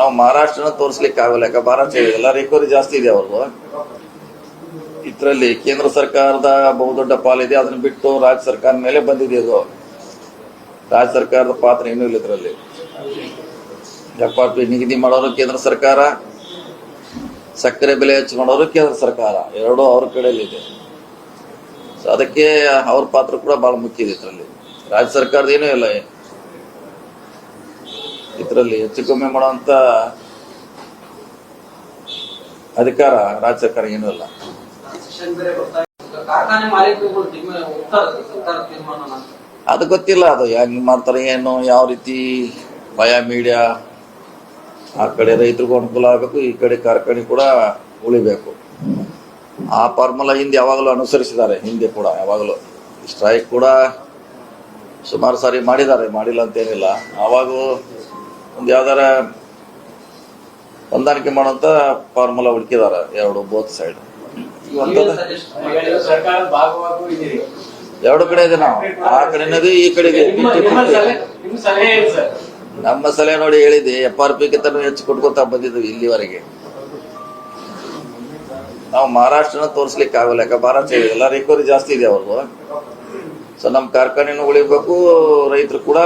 ನಾವು ಮಹಾರಾಷ್ಟ್ರನ ತೋರಿಸ್ಲಿಕ್ಕೆ ಆಗಲ್ಲ ಯಾಕೆ ಮಹಾರಾಷ್ಟ್ರ ಎಲ್ಲ ರಿಕವರಿ ಜಾಸ್ತಿ ಇದೆ ಅವ್ರದ್ದು ಇದರಲ್ಲಿ ಕೇಂದ್ರ ಸರ್ಕಾರದ ಬಹುದೊಡ್ಡ ಪಾಲಿದೆ ಅದನ್ನ ಬಿಟ್ಟು ರಾಜ್ಯ ಸರ್ಕಾರ ಮೇಲೆ ಬಂದಿದೆ ಅದು. ರಾಜ್ಯ ಸರ್ಕಾರದ ಪಾತ್ರ ಏನೂ ಇಲ್ಲ ಇದರಲ್ಲಿ. ಪಿ ನಿಗದಿ ಮಾಡೋರು ಕೇಂದ್ರ ಸರ್ಕಾರ, ಸಕ್ಕರೆ ಬೆಲೆ ಹೆಚ್ಚು ಮಾಡೋರು ಕೇಂದ್ರ ಸರ್ಕಾರ, ಎರಡೂ ಅವ್ರ ಕಡೆಯಲ್ಲಿ ಇದೆ. ಅದಕ್ಕೆ ಅವ್ರ ಪಾತ್ರ ಕೂಡ ಬಹಳ ಮುಖ್ಯ ಇದೆ ಇದರಲ್ಲಿ. ರಾಜ್ಯ ಸರ್ಕಾರದ ಏನೂ ಇಲ್ಲ. ಇದರಲ್ಲಿ ಹೆಚ್ಚು ಕಮ್ಮಿ ಮಾಡುವಂತ ಅಧಿಕಾರ ರಾಜ್ಯ ಸರ್ಕಾರ ಏನೂ ಇಲ್ಲ ಅದು ಗೊತ್ತಿಲ್ಲ, ಅದು ಹೆಂಗ್ ಮಾಡ್ತಾರೆ, ಏನು, ಯಾವ ರೀತಿ ಭಯ ಮೀಡಿಯಾ ಆ ಕಡೆ ರೈತರಿಗೂ ಅನುಕೂಲ ಆಗಬೇಕು, ಈ ಕಡೆ ಕಾರ್ಖಾನೆ ಕೂಡ ಉಳಿಬೇಕು. ಆ ಫಾರ್ಮುಲಾ ಹಿಂದೆ ಯಾವಾಗಲೂ ಅನುಸರಿಸಿದ್ದಾರೆ, ಹಿಂದೆ ಕೂಡ ಯಾವಾಗಲೂ. ಸ್ಟ್ರೈಕ್ ಕೂಡ ಸುಮಾರು ಸಾರಿ ಮಾಡಿದ್ದಾರೆ, ಮಾಡಿಲ್ಲ ಅಂತೇನಿಲ್ಲ ಆವಾಗ ಒಂದು ಯಾವ್ದಾರ ಹೊಂದಾಣಿಕೆ ಮಾಡುವಂತ ಫಾರ್ಮುಲಾ ಹುಡುಕಿದಾರ ಎರಡು ಬೋತ್ ಸೈಡ್ ಎರಡು ಕಡೆ ಇದೆ ನಾವು. ಆ ಕಡೆ ಈ ಕಡೆ ಇದೆ ನಿಮ್ಮ ಸಲಹೆ ನಿಮ್ಮ ಸರ್? ನಮ್ಮ ಸಲಹೆ ನೋಡಿ ಹೇಳಿದೆ ಎಫ್ ಆರ್ ಪಿ ಹೆಚ್ಚು ಕೊಟ್ಕೊತಾ ಬಂದಿದ್ವಿ ಇಲ್ಲಿವರೆಗೆ. ನಾವು ಮಹಾರಾಷ್ಟ್ರನ ತೋರಿಸ್ಲಿಕ್ಕೆ ಆಗಲ್ಲ. ಯಾಕೆ ಮಹಾರಾಷ್ಟ್ರ ಎಲ್ಲ ರಿಕವರಿ ಜಾಸ್ತಿ ಇದೆ ಅವ್ರಿಗೂ ಸೊ ನಮ್ಮ ಕಾರ್ಖಾನೆನೂ ಉಳಿಬೇಕು ರೈತರು ಕೂಡ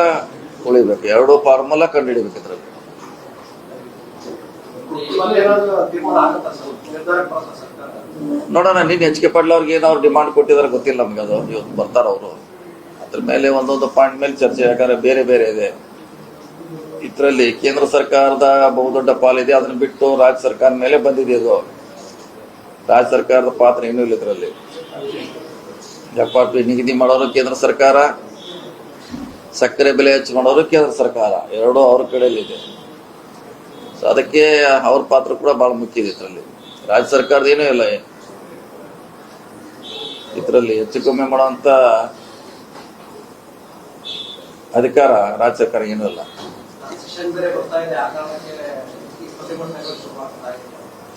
ಉಳಿಬೇಕು ಎರಡು ಫಾರ್ಮುಲಾ ಕಂಡು ಹಿಡಿಬೇಕು ಇದ್ರಲ್ಲಿ? ನೋಡೋಣ ನೀನು ಎಚ್ ಕೆ ಪಾಟೀಲ್ ಅವ್ರಿಗೆ ಏನಾದ್ರು ಡಿಮಾಂಡ್ ಕೊಟ್ಟಿದಾರೆ ಗೊತ್ತಿಲ್ಲ ನಮ್ಗೆ ಅದು. ಇವತ್ತು ಬರ್ತಾರ ಅವರು. ಅದ್ರ ಮೇಲೆ ಒಂದೊಂದು ಪಾಯಿಂಟ್ ಮೇಲೆ ಚರ್ಚೆ. ಯಾಕಂದ್ರೆ ಬೇರೆ ಬೇರೆ ಇದೆ. ಇದರಲ್ಲಿ ಕೇಂದ್ರ ಸರ್ಕಾರದ ಬಹುದೊಡ್ಡ ಪಾಲಿದೆ ಅದನ್ನ ಬಿಟ್ಟು ರಾಜ್ಯ ಸರ್ಕಾರ ಮೇಲೆ ಬಂದಿದೆ ಅದು ರಾಜ್ಯ ಸರ್ಕಾರದ ಪಾತ್ರ ಏನು ಇಲ್ಲ ಇದರಲ್ಲಿ. ಎಫ್ ಆರ್ ನಿಗದಿ ಮಾಡೋರು ಕೇಂದ್ರ ಸರ್ಕಾರ. ಸಕ್ಕರೆ ಬೆಲೆ ಹೆಚ್ಚು ಕೇಂದ್ರ ಸರ್ಕಾರ. ಎರಡೂ ಅವ್ರ ಕಡೆಯಲ್ಲಿ ಇದೆ. ಸೊ ಅದಕ್ಕೆ ಅವ್ರ ಪಾತ್ರ ಕೂಡ ಬಹಳ ಮುಖ್ಯ ಇದೆ ಇದರಲ್ಲಿ. ರಾಜ್ಯ ಸರ್ಕಾರದ ಏನೂ ಇಲ್ಲ ಇದರಲ್ಲಿ ಹೆಚ್ಚು ಕಮ್ಮಿ ಮಾಡುವಂತ ಅಧಿಕಾರ ರಾಜ್ಯ ಸರ್ಕಾರ ಏನೂ ಇಲ್ಲ.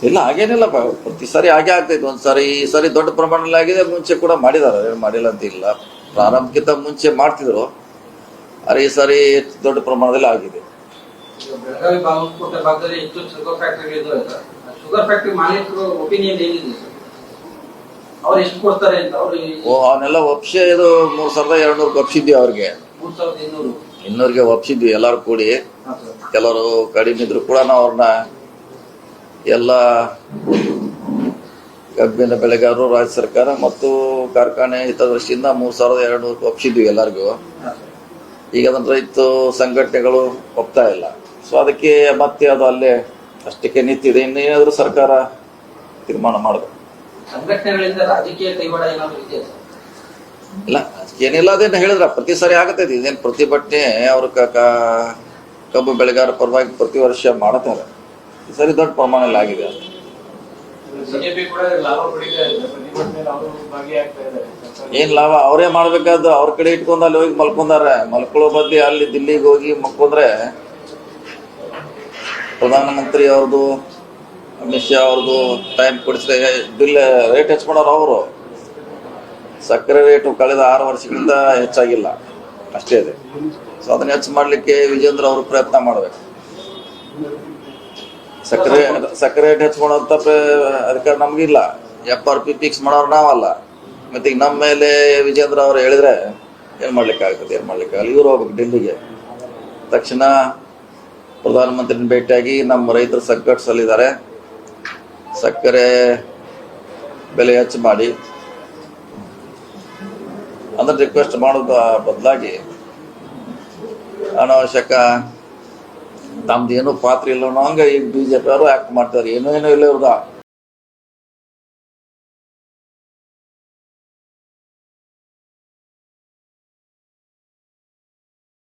ಇಲ್ಲ ಹಾಗೇನಿಲ್ಲಪ್ಪ ಪ್ರತಿ ಸಾರಿ ಹಾಗೆ ಆಗ್ತೈತೆ ಒಂದ್ ಸಾರಿ ಈ ಸಾರಿ ದೊಡ್ಡ ಪ್ರಮಾಣದಲ್ಲಿ ಆಗಿದೆ. ಮುಂಚೆ ಕೂಡ ಮಾಡಿದಾರೆ ಮಾಡಿಲ್ಲ ಅಂತ ಇಲ್ಲ. ಪ್ರಾರಂಭಕ್ಕಿಂತ ಮುಂಚೆ ಮಾಡ್ತಿದ್ರು. ಆದ್ರೆ ಈ ಸಾರಿ ದೊಡ್ಡ ಪ್ರಮಾಣದಲ್ಲಿ ಆಗಿದೆ. ಈಗ ಬೆಳಗಾವಿ ಬಾಗಲಕೋಟೆ ಭಾಗದಲ್ಲಿ ಹೆಚ್ಚು ಶುಗರ್ ಫ್ಯಾಕ್ಟರಿಗಳು ಇದಾವೆ ಶುಗರ್ ಫ್ಯಾಕ್ಟರಿ ಮಾಲೀಕರು ಒಪಿನಿಯನ್ ಏನಿದೆ ಸರ್ ಅವ್ರು ಎಷ್ಟು ಕೊಡ್ತಾರೆ ಅಂತ ಅವ್ರು ಈ ಓ ಅವನ್ನೆಲ್ಲ ಒಪ್ಸಿ ಇದು ಮೂರ್ ಸಾವಿರದ ಎರಡ್ ನೂರು ಒಪ್ಸಿದ್ವಿ ಅವ್ರಿಗೆ. ಮೂರ್ ಸಾವಿರದ ಇನ್ನೂರು. ಇನ್ನೂರಿಗೆ ಒಪ್ಸಿದ್ವಿ ಎಲ್ಲರೂ ಕೂಡಿ. ಕೆಲವರು ಕಡಿಮೆ ಇದ್ರು ಕೂಡ ನಾವು ಅವ್ರನ್ನ ಎಲ್ಲ ಕಬ್ಬಿನ ಬೆಳೆಗಾರರು ರಾಜ್ಯ ಸರ್ಕಾರ ಮತ್ತು ಕಾರ್ಖಾನೆ ಹಿತದೃಷ್ಟಿಯಿಂದ ಮೂರ್ ಸಾವಿರದ ಎರಡು ನೂರು ಒಪ್ಸಿದ್ವಿ ಎಲ್ಲರಿಗೂ. ಈಗ ಅದನ್ನ ರೈತ ಸಂಘಟನೆಗಳು ಒಪ್ತಾ ಇಲ್ಲ. ಸೊ ಅದಕ್ಕೆ ಮತ್ತೆ ಅದು ಅಲ್ಲೇ ಅಷ್ಟಕ್ಕೆ ನಿಂತಿದೆ. ಇನ್ನೇನಾದರೂ ಸರ್ಕಾರ ತೀರ್ಮಾನ ಮಾಡಬೇಕು. ಇಲ್ಲ ಏನಿಲ್ಲ ಅದೇನು ಹೇಳಿದ್ರ. ಪ್ರತಿ ಸಾರಿ ಆಗತೈತಿ ಇದೇನು ಪ್ರತಿಭಟನೆ ಅವರು ಕಬ್ಬು ಬೆಳೆಗಾರ ಪರವಾಗಿ ಪ್ರತಿ ವರ್ಷ ಮಾಡ್ತಾರೆ ಈ ಸರಿ ದೊಡ್ಡ ಪ್ರಮಾಣದಲ್ಲಿ ಆಗಿದೆ. ಏನ್ ಲಾಭ? ಅವರೇ ಮಾಡ್ಬೇಕಾದ್ದು ಅವ್ರ ಕಡೆ ಇಟ್ಕೊಂಡ್ ಅಲ್ಲಿ ಹೋಗಿ ಮಲ್ಕೊಂಡಾರೆ. ಮಲ್ಕೊಳ್ಳೋ ಬದ್ಲಿ ಅಲ್ಲಿ ದಿಲ್ಲಿಗೆ ಹೋಗಿ ಮಲ್ಕೊಂಡ್ರೆ ಪ್ರಧಾನಮಂತ್ರಿ ಅವ್ರದ್ದು ಅಮಿತ್ ಶಾ ಅವ್ರದ್ದು ಟೈಮ್ ಕೊಡಿಸಿದ್ರೆ ಬಿಲ್ ರೇಟ್ ಹೆಚ್ಚು ಮಾಡೋರು ಅವರು. ಸಕ್ಕರೆ ರೇಟು ಕಳೆದ ಆರು ವರ್ಷಕ್ಕಿಂತ ಹೆಚ್ಚಾಗಿಲ್ಲ. ಅಷ್ಟೇ ಇದೆ ಸೊ ಅದನ್ನ ಹೆಚ್ಚು ಮಾಡ್ಲಿಕ್ಕೆ ವಿಜೇಂದ್ರ ಅವರು ಪ್ರಯತ್ನ ಮಾಡ್ಬೇಕು. ಸಕ್ಕರೆ ಸಕ್ಕರೆ ರೇಟ್ ಪ್ರ- ಅಧಿಕಾರ ನಮಗಿಲ್ಲ. ಎಫ್ ಆರ್ ಪಿ ಫಿಕ್ಸ್ ಮಾಡೋರು ನಾವಲ್ಲ. ಮತ್ತೆ ನಮ್ಮ ಮೇಲೆ ವಿಜೇಂದ್ರ ಅವರು ಹೇಳಿದ್ರೆ ಏನು ಮಾಡ್ಲಿಕ್ಕೆ ಆಗ್ತದೆ ಏನು ಮಾಡ್ಲಿಕ್ಕೆ ಆಗಲ್ಲ. ಇವ್ರು ಹೋಗ್ಬೇಕು ಡೆಲ್ಲಿಗೆ. ತಕ್ಷಣ ಪ್ರಧಾನಮಂತ್ರಿನ ಭೇಟಿಯಾಗಿ ನಮ್ಮ ರೈತರು ಸಂಕಟದಲ್ಲಿದ್ದಾರೆ. ಸಕ್ಕರೆ ಬೆಲೆ ಹೆಚ್ಚು ಮಾಡಿ. ಅಂದ್ರೆ ರಿಕ್ವೆಸ್ಟ್ ಮಾಡೋದು ಬದಲಾಗಿ ಅನಾವಶ್ಯಕ ತಮ್ದು ಪಾತ್ರ ಇಲ್ಲ ಹಂಗೆ ಈಗ ಬಿಜೆಪಿ ಅವರು ಆಕ್ಟ್ ಮಾಡ್ತಾರೆ. ಏನೋ ಏನೋ ಇಲ್ಲ ಇವ್ರದ.